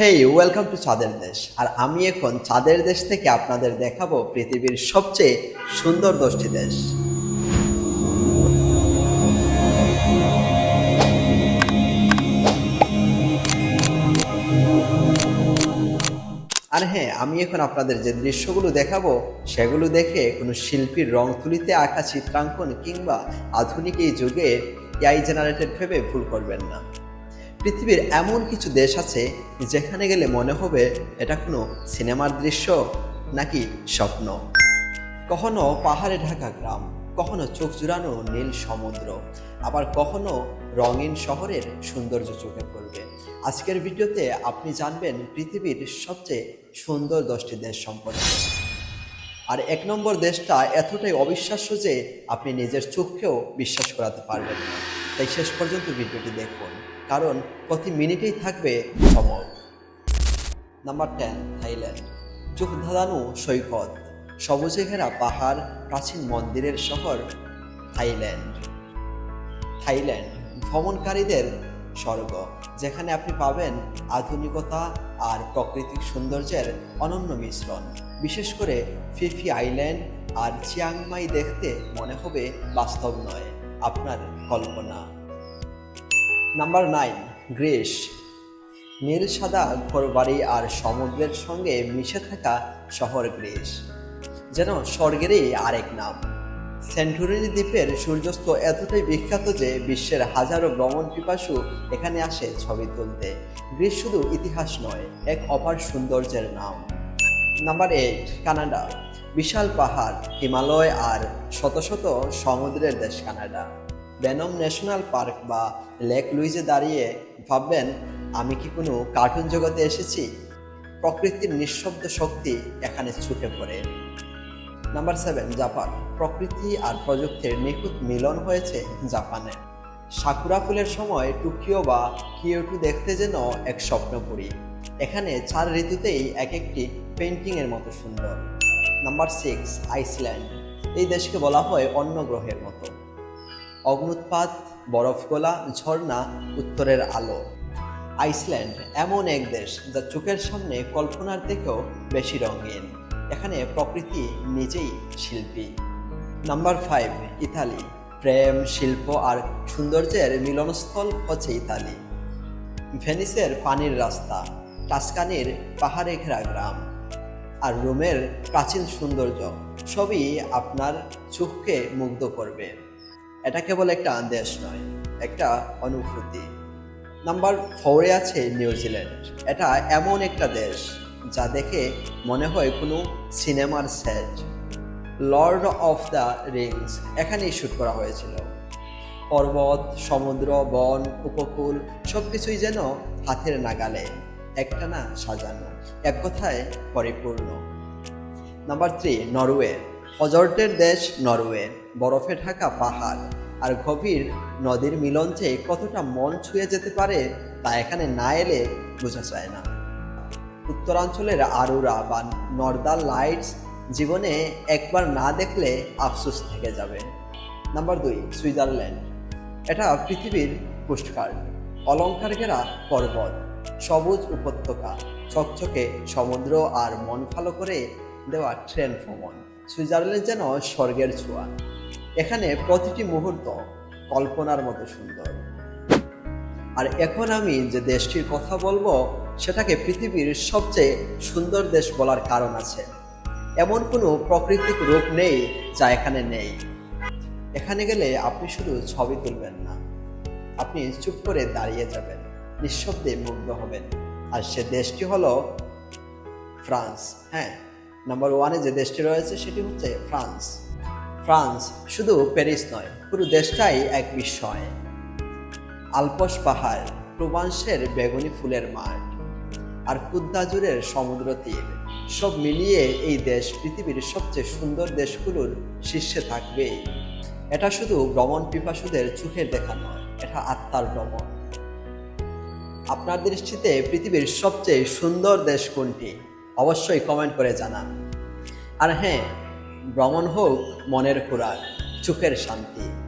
Hey welcome to চাঁদের দেশ আর আমি এখন চাঁদের দেশ থেকে আপনাদের দেখাবো পৃথিবীর সবচেয়ে সুন্দর দশটি দেশ। আর হ্যাঁ আমি এখন আপনাদের যে দৃশ্যগুলো দেখাবো, সেগুলো দেখে কোনো শিল্পীর রং তুলিতে আঁকা চিত্রাঙ্কন কিংবা আধুনিক এই যুগে এআই জেনারেটেড ভেবে ভুল করবেন না। পৃথিবীর এমন কিছু দেশ আছে যেখানে গেলে মনে হবে এটা কোনো সিনেমার দৃশ্য নাকি স্বপ্ন। কখনো পাহাড়ে ঢাকা গ্রাম, কখনো চোখ জুড়ানো নীল সমুদ্র, আবার কখনো রঙিন শহরের সৌন্দর্য চোখে পড়বে। আজকের ভিডিওতে আপনি জানবেন পৃথিবীর সবচেয়ে সুন্দর দশটি দেশ সম্পর্কে। আর এক নম্বর দেশটা এতটাই অবিশ্বাস্য যে আপনি নিজের চোখকেও বিশ্বাস করাতে পারবেন না। তাই শেষ পর্যন্ত ভিডিওটি দেখুন। কারণ প্রতি মিনিটেই থাকবে চমক নাম্বার টেন থাইল্যান্ড চোখ ধাঁধানো সৈকত। সবুজে ঘেরা পাহাড়, প্রাচীন মন্দিরের শহর থাইল্যান্ড থাইল্যান্ড ভ্রমণকারীদের স্বর্গ, যেখানে আপনি পাবেন আধুনিকতা আর প্রাকৃতিক সৌন্দর্যের অনন্য মিশ্রণ। বিশেষ করে ফিফি আইল্যান্ড আর চিয়াংমাই দেখতে মনে হবে বাস্তব নয়। আপনার কল্পনা। নাম্বার নাইন গ্রিস নীল সাদা ঘরবাড়ি আর সমুদ্রের সঙ্গে মিশে থাকা শহর গ্রিস যেন স্বর্গেরই আরেক নাম। সেন্টুরিনি দ্বীপের সূর্যাস্ত এতটাই বিখ্যাত যে বিশ্বের হাজারো ভ্রমণ পিপাসু এখানে আসে ছবি তুলতে। গ্রিস শুধু ইতিহাস নয়, এক অপার সৌন্দর্যের নাম। Number eight Canada. বিশাল পাহাড়, হিমালয় আর শত শত সমুদ্রের দেশ কানাডা। বেনম ন্যাশনাল পার্ক বা লেক লুইজে দাঁড়িয়ে ভাববেন, আমি কি কোনো কার্টুন জগতে এসেছি? প্রকৃতির নিঃশব্দ শক্তি এখানে ছুটে পড়ে। Number seven Japan. প্রকৃতি আর প্রযুক্তির নিখুঁত মিলন হয়েছে জাপানে। সাকুরা ফুলের সময় টোকিও বা কিয়োটু দেখতে যেন এক স্বপ্নপুরী। এখানে চার ঋতুতেই এক একটি পেন্টিংয়ের মতো সুন্দর। নাম্বার সিক্স আইসল্যান্ড এই দেশকে বলা হয় অন্য গ্রহের মতো। অগ্নুৎপাত বরফ গোলা, ঝর্ণা, উত্তরের আলো। আইসল্যান্ড এমন এক দেশ যা চোখের সামনে কল্পনার থেকেও বেশি রঙিন। এখানে প্রকৃতি নিজেই শিল্পী। Number five Italy. প্রেম, শিল্প আর সৌন্দর্যের মিলনস্থল হচ্ছে ইতালি। ভেনিসের পানির রাস্তা, টাস্কানির পাহাড়ে ঘেরা গ্রাম। আর রোমের প্রাচীন সৌন্দর্য সবই আপনার চোখকে মুগ্ধ করবে। এটা কেবল একটা দেশ নয়, একটা অনুভূতি। নাম্বার ফোরে আছে নিউজিল্যান্ড এটা এমন একটা দেশ যা দেখে মনে হয় কোনো সিনেমার set Lord of the Rings এখানেই শ্যুট করা হয়েছিল। পর্বত, সমুদ্র, বন, উপকূল সব কিছুই যেন হাতের নাগালে। একটানা সাজানো, এক কথায় পরিপূর্ণ। নাম্বার থ্রি নরওয়ে অজর্টের দেশ নরওয়ে বরফে ঢাকা পাহাড়। আর গভীর নদীর মিলন যে কতটা মন ছুঁয়ে যেতে পারে, তা এখানে না এলে বোঝা যায় না। উত্তরাঞ্চলের আরুরা বা নর্দার লাইটস জীবনে একবার না দেখলে আফসোস থেকে যাবে। নাম্বার দুই, সুইজারল্যান্ড। এটা পৃথিবীর পোস্টকার্ড অলংকার ঘেরা পর্বত। সবুজ উপত্যকা, চকচকে সমুদ্র আর মন ভালো করে দেওয়া ট্রেন ভ্রমণ। সুইজারল্যান্ড যেন স্বর্গের ছোঁয়া। এখানে প্রতিটি মুহূর্ত কল্পনার মতো সুন্দর। আর এখন আমি যে দেশটির কথা বলব, সেটাকে পৃথিবীর সবচেয়ে সুন্দর দেশ বলার কারণ আছে। এমন কোনো প্রাকৃতিক রূপ নেই যা এখানে নেই। এখানে গেলে আপনি শুধু ছবি তুলবেন না, আপনি চুপ করে দাঁড়িয়ে যাবেন। নিঃশব্দে মুগ্ধ হবেন আর সে দেশটি হলো ফ্রান্স হ্যাঁ? নাম্বার ওয়ানে যে দেশটি রয়েছে, সেটি হচ্ছে ফ্রান্স। ফ্রান্স শুধু প্যারিস নয়, পুরো দেশটাই এক বিস্ময়। আলপস পাহাড়, প্রবাংশের বেগুনি ফুলের মাঠ আর কুদ্দাজুরের সমুদ্র তীর, সব মিলিয়ে এই দেশ পৃথিবীর সবচেয়ে সুন্দর দেশগুলোর শীর্ষে থাকবে। এটা শুধু ভ্রমণ পিপাসুদের চোখের দেখা নয়, এটা আত্মার ভ্রমণ। আপনার দৃষ্টিতে পৃথিবীর সবচেয়ে সুন্দর দেশ কোনটি? অবশ্যই কমেন্ট করে জানান। আর হ্যাঁ ভ্রমণ হোক মনের খোরাক চোখের শান্তি।